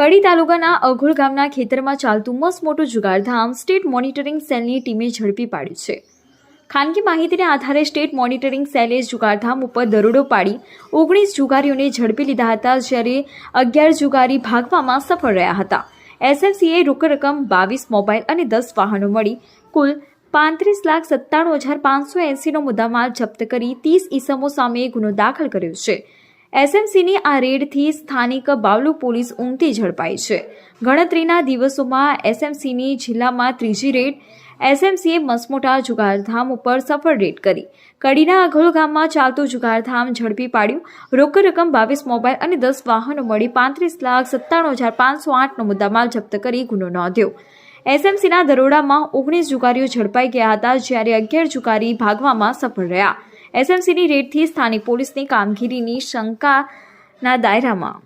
કડી તાલુકાના અઘોળ ગામના ખેતરમાં ચાલતું મસ્ત મોટું જુગારધામ સ્ટેટ મોનિટરિંગ સેલની ટીમે ઝડપી પાડ્યું છે. ખાનગી માહિતીને આધારે સ્ટેટ મોનિટરિંગ સેલે જુગારધામ ઉપર દરોડો પાડી ઓગણીસ જુગારીઓને ઝડપી લીધા હતા, જ્યારે અગિયાર જુગારી ભાગવામાં સફળ રહ્યા હતા. એસએફસીએ રોકડ રકમ બાવીસ મોબાઈલ અને દસ વાહનો મળી. કુલ પાંત્રીસ લાખ સત્તાણું હજાર પાંચસો એંસીનો મુદ્દામાલ જપ્ત કરી ત્રીસ ઈસમો સામે ગુનો દાખલ કર્યો છે. એસએમસીની આ રેડથી સ્થાનિક બાવલુ પોલીસ ઉમટી ઝડપાઈ છે. ગણતરીના દિવસોમાં એસએમસીની જિલ્લામાં ત્રીજી રેડ, એસએમસીએ મસમોટા જુગારધામ ઉપર સફળ રેડ કરી. કડીના અઘોલ ગામમાં ચાલતું જુગારધામ ઝડપી પાડ્યું. રોકડ રકમ બાવીસ મોબાઈલ અને દસ વાહનો મળી પાંત્રીસ લાખ સત્તાણું હજાર પાંચસો આઠનો મુદ્દામાલ જપ્ત કરી ગુનો નોંધ્યો. એસએમસીના દરોડામાં ઓગણીસ જુગારીઓ ઝડપાઈ ગયા હતા, જ્યારે અગિયાર જુગારી ભાગવામાં સફળ રહ્યા. એસએમસીની રેડથી સ્થાનિક પોલીસની કામગીરીની શંકાના દાયરામાં